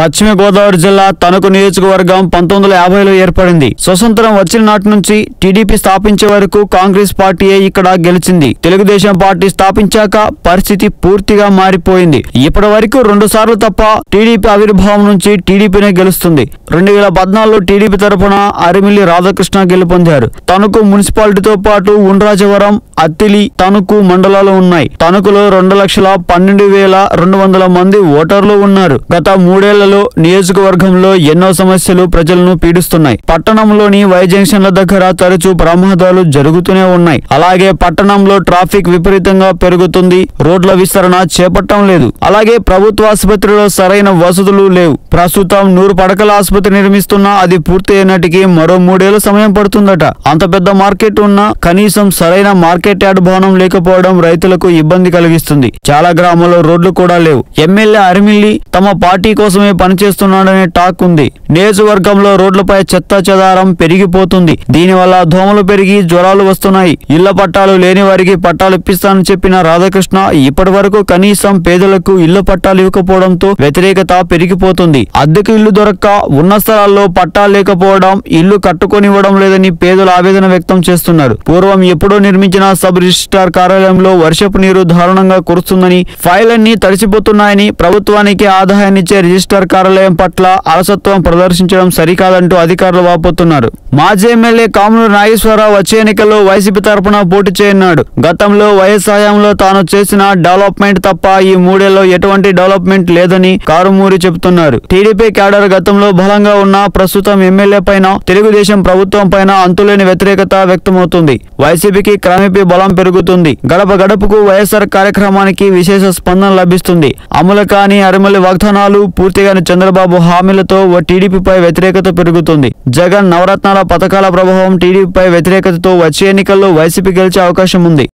పశ్చిమ గోదావరి జిల్లా తణుకు నియోజకవర్గం పంతొమ్మిది వందల యాభైలో ఏర్పడింది. స్వతంత్రం వచ్చిన నాటి నుంచి టీడీపీ స్థాపించే వరకు కాంగ్రెస్ పార్టీయే ఇక్కడ గెలిచింది? తెలుగుదేశం పార్టీ స్థాపించాక పరిస్థితి పూర్తిగా మారిపోయింది. ఇప్పటి వరకు రెండు సార్లు తప్ప టీడీపీ ఆవిర్భావం నుంచి టీడీపీనే గెలుస్తుంది. రెండు వేల పద్నాలుగులో టీడీపీ తరపున అరిమిల్లి రాధాకృష్ణ గెలుపొందారు. తణుకు మున్సిపాలిటీతో పాటు ఉండ్రాజవరం అత్తిలి తణుకు మండలాలు ఉన్నాయి. తణుకులో రెండు లక్షల పన్నెండు వేల రెండు వందల మంది ఓటర్లు ఉన్నారు. గత జిల్లాలో నియోజకవర్గంలో ఎన్నో సమస్యలు ప్రజలను పీడిస్తున్నాయి. పట్టణంలోని వై జంక్షన్ల దగ్గర తరచూ ప్రమాదాలు జరుగుతూనే ఉన్నాయి. అలాగే పట్టణంలో ట్రాఫిక్ విపరీతంగా పెరుగుతుంది. రోడ్ల విస్తరణ చేపట్టం లేదు. అలాగే ప్రభుత్వ ఆసుపత్రిలో సరైన వసతులు లేవు. ప్రస్తుతం నూరు పడకల ఆసుపత్రి నిర్మిస్తున్నా అది పూర్తి అయినటికి మరో మూడేళ్ళ సమయం పడుతుందట. అంత పెద్ద మార్కెట్ ఉన్నా కనీసం సరైన మార్కెట్ యార్డ్ భవనం లేకపోవడం రైతులకు ఇబ్బంది కలిగిస్తుంది. చాలా గ్రామాల్లో రోడ్లు కూడా లేవు. ఎమ్మెల్యే అరిమిల్లి తమ పార్టీ కోసమే పనిచేస్తున్నాడనే టాక్ ఉంది. నియోజకవర్గంలో రోడ్లపై చెత్త చెదారం పెరిగిపోతుంది. దీనివల్ల దోమలు పెరిగి జ్వరాలు వస్తున్నాయి. ఇళ్ళ పట్టాలు లేని వారికి పట్టాలు ఇప్పిస్తానని చెప్పిన రాధాకృష్ణ ఇప్పటి వరకు కనీసం పేదలకు ఇళ్ళ పట్టాలు ఇవ్వకపోవడంతో వ్యతిరేకత పెరిగిపోతుంది. అద్దెకు ఇల్లు దొరక్క ఉన్న స్థలాల్లో పట్టాలు లేకపోవడం ఇల్లు కట్టుకొనివ్వడం లేదని పేదలు ఆవేదన వ్యక్తం చేస్తున్నారు. పూర్వం ఎప్పుడో నిర్మించిన సబ్ రిజిస్ట్రార్ కార్యాలయంలో వర్షపు నీరు దారుణంగా కురుస్తుందని ఫైల్ అన్ని తడిసిపోతున్నాయని ప్రభుత్వానికి ఆదాయాన్నిచ్చే రిజిస్ట్రార్ కార్యాలయం పట్ల అలసత్వం ప్రదర్శించడం సరికాదంటూ అధికారులు వాపోతున్నారు. మాజీ ఎమ్మెల్యే కామనూరు నాగేశ్వరరావు వచ్చే ఎన్నికల్లో వైసీపీ తరపున పోటీ చేయనున్నాడు. గతంలో వైఎస్ హయాంలో తాను చేసిన డెవలప్మెంట్ తప్ప ఈ మూడేళ్ళలో ఎటువంటి డెవలప్మెంట్ లేదని కారుమూరి చెబుతున్నారు. టీడీపీ క్యాడర్ గతంలో బలంగా ఉన్న ప్రస్తుతం ఎమ్మెల్యే పైన తెలుగుదేశం ప్రభుత్వం పైన అంతులేని వ్యతిరేకత వ్యక్తమవుతుంది. వైసీపీకి క్రమేపీ బలం పెరుగుతుంది. గడప గడపకు వైఎస్ఆర్ కార్యక్రమానికి విశేష స్పందన లభిస్తుంది. అమలు కాని అరిమల్లి వాగ్దానాలు అని చంద్రబాబు హామీలతో ఓ టీడీపీపై వ్యతిరేకత పెరుగుతుంది. జగన్ నవరత్నాల పథకాల ప్రభావం టీడీపీపై వ్యతిరేకతతో వచ్చే ఎన్నికల్లో వైసీపీ గెలిచే అవకాశం ఉంది.